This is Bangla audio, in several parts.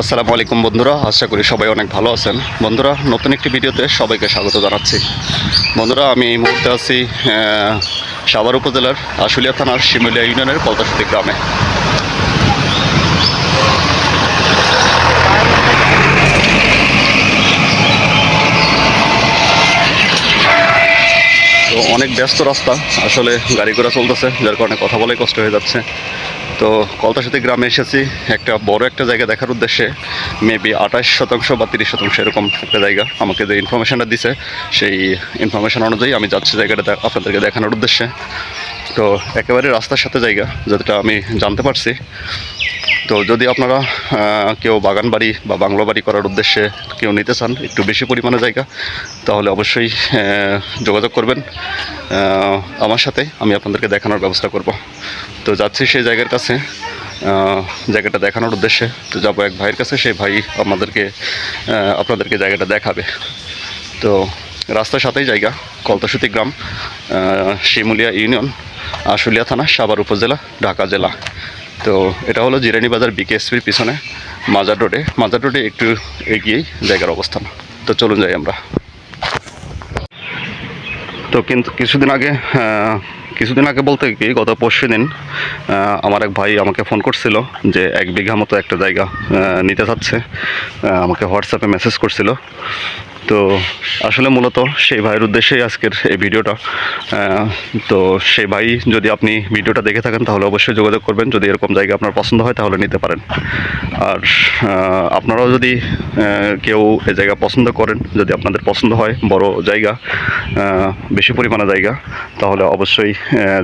আসসালামু আলাইকুম বন্ধুরা, আশা করি সবাই অনেক ভালো আছেন। বন্ধুরা, নতুন একটি ভিডিওতে সবাইকে স্বাগত জানাচ্ছি। বন্ধুরা, আমি এই মুহূর্তে আছি সাভার উপজেলার আশুলিয়া থানার শিমুলিয়া ইউনিয়নের পলতাসতি গ্রামে। তো অনেক ব্যস্ত রাস্তা, আসলে গাড়ি ঘোড়া চলতেছে, যার কারণে কথা বলাই কষ্ট হয়ে যাচ্ছে। তো কলতাসাথী গ্রামে এসেছি। একটা বড় একটা জায়গা দেখার উদ্দেশ্যে। মেবি আঠাশ শতাংশ বা তিরিশ শতাংশ এরকম একটা জায়গা আমাকে যে ইনফরমেশানটা দিছে, সেই ইনফরমেশন অনুযায়ী আমি যাচ্ছি জায়গাটা আপনাদেরকে দেখানোর উদ্দেশ্যে। তো একেবারে রাস্তার সাথে জায়গা যেটা আমি জানতে পারছি। তো যদি আপনারা কেউ বাগান বাড়ি বা বাংলো বাড়ি করার উদ্দেশ্যে কেউ নিতে চান, একটু বেশি পরিমাণে জায়গা, তাহলে অবশ্যই যোগাযোগ করবেন। আমার সাথে আমি আপনাদেরকে দেখানোর ব্যবস্থা করব। তো যাচ্ছি সেই জায়গার কাছে জায়গাটা দেখানোর উদ্দেশ্যে। তো যাব এক ভাইয়ের কাছে, সেই ভাই আমাদেরকে আপনাদেরকে জায়গাটা দেখাবে। তো রাস্তার সাথেই জায়গা কলতাসুতি গ্রাম শিমুলিয়া ইউনিয়ন। আশুলিয়া থানা, সাভার উপজেলা, ঢাকা জেলা। তো এটা হলো জিরানি বাজার বিকেএসপির পিছনে মাজার রোডে। মাজার রোডে একটু এগিয়েই জায়গার অবস্থান। তো চলুন যাই আমরা। তো কিন্তু কিছুদিন আগে কিছুদিন আগে বলতে কি, গত পরশু দিন আমার এক ভাই আমাকে ফোন করছিল যে এক বিঘা মতো একটা জায়গা নিতে চাচ্ছে। আমাকে হোয়াটসঅ্যাপে মেসেজ করছিল। তো আসলে মূলত সেই ভাইয়ের উদ্দেশ্যেই আজকের এই ভিডিওটা। তো সেই ভাই যদি আপনি ভিডিওটা দেখে থাকেন, তাহলে অবশ্যই যোগাযোগ করবেন। যদি এরকম জায়গা আপনার পছন্দ হয়, তাহলে নিতে পারেন। আর আপনারাও যদি কেউ এই জায়গা পছন্দ করেন, যদি আপনাদের পছন্দ হয়, বড় জায়গা বেশি পরিমাণে জায়গা, তাহলে অবশ্যই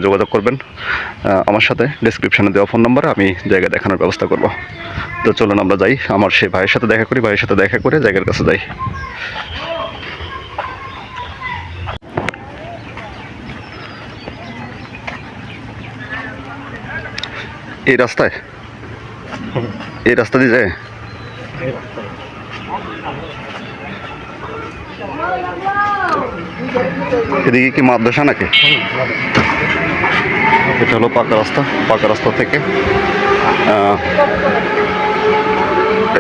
যোগাযোগ করবেন। আমার সাথে ডিসক্রিপশানে দেওয়া ফোন নম্বরে আমি জায়গা দেখানোর ব্যবস্থা করব। তো চলুন আমরা যাই। আমার সেই ভাইয়ের সাথে দেখা করি, ভাইয়ের সাথে দেখা করে জায়গার কাছে যাই। এই রাস্তায়? এই রাস্তা দিয়ে যায়? এদিকে কি মাদ্রাসা নাকি? এটা হলো পাকা রাস্তা পাকা রাস্তা থেকে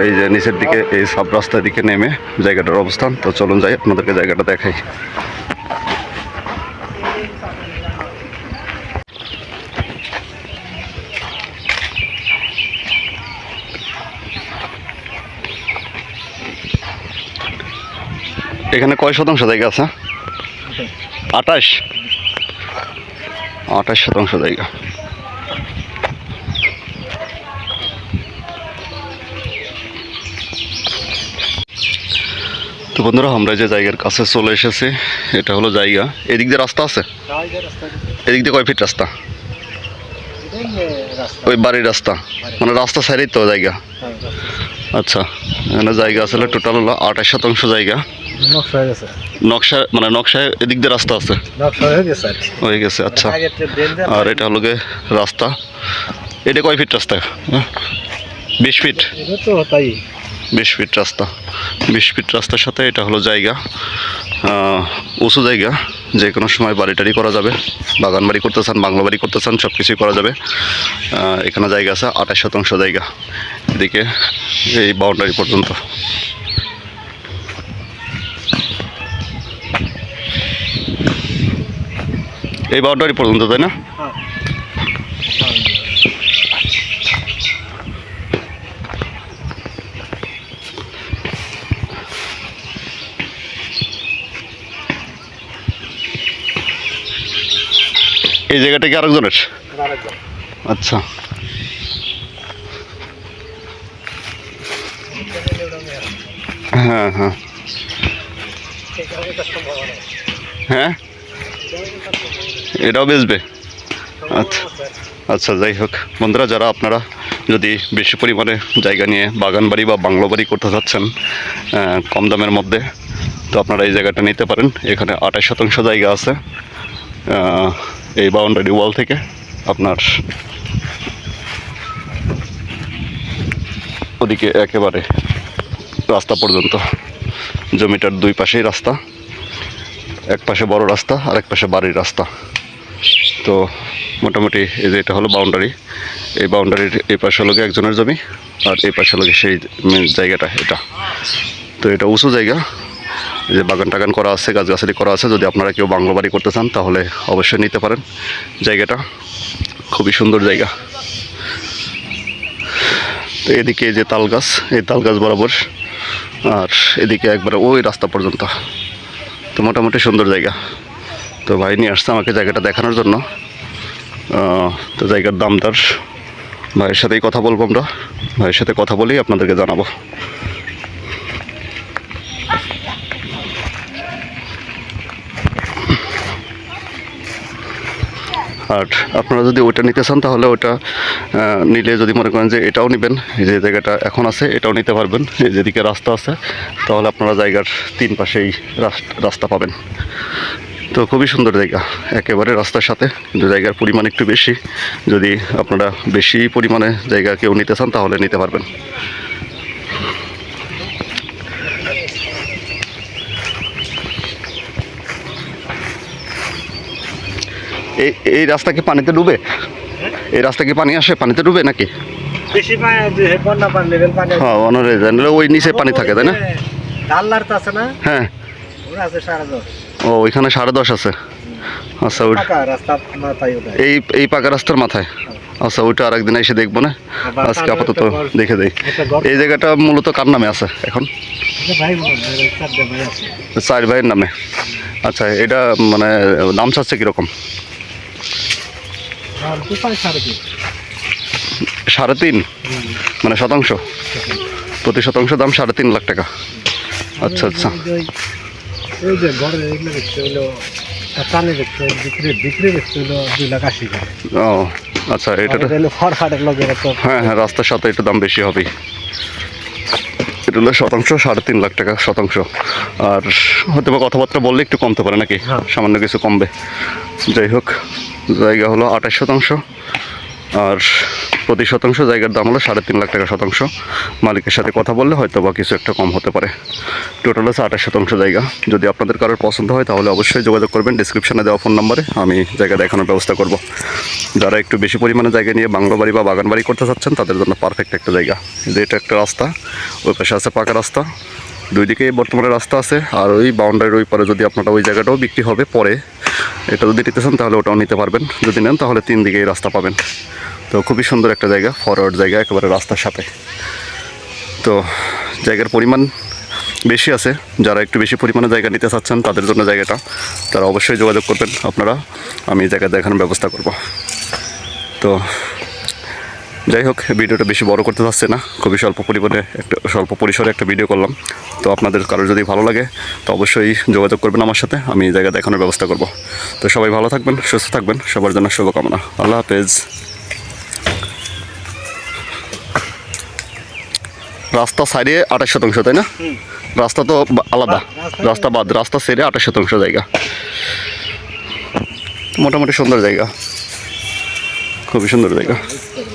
এই যে নিচের দিকে, এই সাব রাস্তার দিকে নেমে জায়গাটার অবস্থান। তো চলুন যাই, আপনাদেরকে জায়গাটা দেখাই। এখানে কয় শতাংশ জায়গা আছে? আঠাশ? আঠাশ শতাংশ জায়গা। তো বন্ধুরা আমরা যে জায়গার কাছে চলে এসেছি এটা হলো জায়গা। এদিক দিয়ে রাস্তা আছে? এদিক দিয়ে কয় ফিট রাস্তা? ওই বাড়ির রাস্তা। মানে রাস্তা সাইডেই তো জায়গা। আচ্ছা এখানে জায়গা আসলে টোটাল হলো আঠাশ শতাংশ জায়গা। নকশা হয়ে গেছে। নকশা মানে নকশায় এদিক দিয়ে রাস্তা আছে? নকশা হয়ে গেছে হয়ে গেছে আচ্ছা। দেন আর এটা হলো গিয়ে রাস্তা। এটা কয় ফিট রাস্তা? হ্যাঁ? বিশ ফিট? তো তাই। বিশ ফিট রাস্তা। বিশ ফিট রাস্তার সাথে এটা হলো জায়গা। উঁচু জায়গা। যে কোনো সময় বাড়ি টাড়ি করা যাবে। বাগান বাড়ি করতে চান বাংলো বাড়ি করতে চান সব কিছুই করা যাবে। এখানে জায়গা আছে আঠাশ শতাংশ জায়গা। এদিকে এই বাউন্ডারি পর্যন্ত। এই বাউন্ডারি পর্যন্ত তাই না? এই জায়গাটা কি আরেকজনের? আরেকজন আচ্ছা। হ্যাঁ হ্যাঁ। হ্যাঁ? এটাও বেচবে? আচ্ছা আচ্ছা যাই হোক। বন্ধুরা, যারা আপনারা যদি বেশি পরিমাণে জায়গা নিয়ে বাগান বাড়ি বা বাংলো বাড়ি করতে চাচ্ছেন কম দামের মধ্যে, তো আপনারা এই জায়গাটা নিতে পারেন। এখানে আঠাশ শতাংশ জায়গা আছে এই বাউন্ডারি ওয়াল থেকে আপনার ওদিকে একেবারে রাস্তা পর্যন্ত। জমিটার দুই পাশেই রাস্তা, এক পাশে বড় রাস্তা আর এক পাশে বাড়ির রাস্তা। তো মোটামুটি এই যে এটা হলো বাউন্ডারি এই বাউন্ডারির এই পাশে গিয়ে একজনের জমি, আর এই পাশে হলো সেই জায়গাটা, এটা। তো এটা উঁচু জায়গা। যে বাগান টাগান করা আছে, গাছগাছালি করা আছে, যদি আপনারা কেউ বাংলো বাড়ি করতে চান, তাহলে অবশ্যই নিতে পারেন জায়গাটা। খুবই সুন্দর জায়গা। তো এদিকে যে তাল গাছ, এই তাল গাছ বরাবর, আর এদিকে একবারে ওই রাস্তা পর্যন্ত। তো মোটামুটি সুন্দর জায়গা। তো ভাই নিয়ে আসছে আমাকে জায়গাটা দেখানোর জন্য। তো জায়গার দামদার ভাইয়ের সাথেই কথা বলব আমরা। ভাইয়ের সাথে কথা বলেই আপনাদেরকে জানাব। আর আপনারা যদি ওইটা নিতে চান তাহলে আহ, নিলে যদি মনে করেন যে এটাও নেবেন যে জায়গাটা এখন আছে এটাও নিতে পারবেন যেদিকে রাস্তা আছে তাহলে আপনারা জায়গার তিন পাশেই রাস- রাস্তা পাবেন। তো খুবই সুন্দর জায়গা। একেবারে রাস্তার সাথে কিন্তু জায়গার পরিমাণ একটু বেশি। যদি আপনারা বেশি পরিমাণে জায়গা কেউ নিতে চান তাহলে নিতে পারবেন। এই এই রাস্তা কি পানিতে ডুবে? এই রাস্তা কি পানি আসে? পানিতে ডুবে নাকি? হ্যাঁ অনারে জানলে ওই নিচে পানি থাকে তাই না? ডাল্লার তো আছে না? হ্যাঁ। আছে সারা দশ ও ওইখানে সাড়ে দশ আছে। আচ্ছা ওই এই এই পাকা রাস্তার মাথায়। আচ্ছা ওইটা আর একদিন এসে দেখব না? আজকে আপাতত দেখে দেই গল্প- এই জায়গাটা মূলত কার নামে আছে এখন? চার ভাইয়ের নামে। আচ্ছা এটা মানে দাম চাচ্ছে কীরকম? সাড়ে তিন। মানে শতাংশ? প্রতি শতাংশ দাম সাড়ে তিন লাখ টাকা। আচ্ছা আচ্ছা। এই যে ঘরে এগুলো দেখতে হলো টানে দেখতে বিক্রি বিক্রি দেখতে হলো দুই লাখ আশি ও আচ্ছা এটা ফরহাটের তো। হ্যাঁ হ্যাঁ রাস্তার সাথে একটু দাম বেশি হবে এটা হলো শতাংশ সাড়ে তিন লাখ টাকা শতাংশ। আর হয়তো বা কথাবার্তা বললে একটু কমতে পারে নাকি? হ্যাঁ। সামান্য কিছু কমবে। যাই হোক জায়গা হলো আঠাশ শতাংশ। আর প্রতি শতাংশ জায়গার দাম হলো সাড়ে তিন লাখ টাকা শতাংশ। মালিকের সাথে কথা বললে হয়তো বা কিছু একটা কম হতে পারে। টোটাল হচ্ছে আঠাশ শতাংশ জায়গা। যদি আপনাদের কারোর পছন্দ হয় তাহলে অবশ্যই যোগাযোগ করবেন। ডিসক্রিপশনে দেওয়া ফোন নাম্বারে আমি জায়গা দেখানোর ব্যবস্থা করব। যারা একটু বেশি পরিমাণে জায়গা নিয়ে বাংলো বাড়ি বা বাগান বাড়ি করতে চাচ্ছেন, তাদের জন্য পারফেক্ট একটা জায়গা। যে এটা একটা রাস্তা, ওই পাশে আছে পাকা রাস্তা। দুই দিকে বর্তমানে রাস্তা আছে, আর ওই বাউন্ডারির ওই পারে যদি আপনারা ওই জায়গাটাও বিক্রি হবে পরে, এটা যদি নিতে চান তাহলে ওটাও নিতে পারবেন। যদি নেন তাহলে তিন দিকেই রাস্তা পাবেন। তো খুবই সুন্দর একটা জায়গা ফরওয়ার্ড জায়গা, একেবারে রাস্তার সাথে। তো জায়গার পরিমাণ বেশি আছে, যারা একটু বেশি পরিমাণে জায়গা নিতে চাচ্ছেন তাদের জন্য জায়গাটা, তারা অবশ্যই যোগাযোগ করবেন আপনারা, আমি জায়গা দেখানোর ব্যবস্থা করব। তো যাই হোক ভিডিওটা বেশি বড় করতে চাচ্ছে না। খুবই স্বল্প পরিমাণে একটা স্বল্প পরিসরে একটা ভিডিও করলাম। তো আপনাদের কারোর যদি ভালো লাগে তো অবশ্যই যোগাযোগ করবেন আমার সাথে আমি এই জায়গা দেখানোর ব্যবস্থা করব। তো সবাই ভালো থাকবেন সুস্থ থাকবেন সবার জন্য শুভকামনা। আল্লাহ হাফেজ। রাস্তা সাইডে আঠাশ শতাংশ তাই না? রাস্তা তো আলাদা। রাস্তা- রাস্তা বাদ রাস্তা সেরে আঠাশ শতাংশ জায়গা। মোটামুটি সুন্দর জায়গা। খুবই সুন্দর জায়গা। হ্যাঁ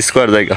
স্কোয়ার জায়গা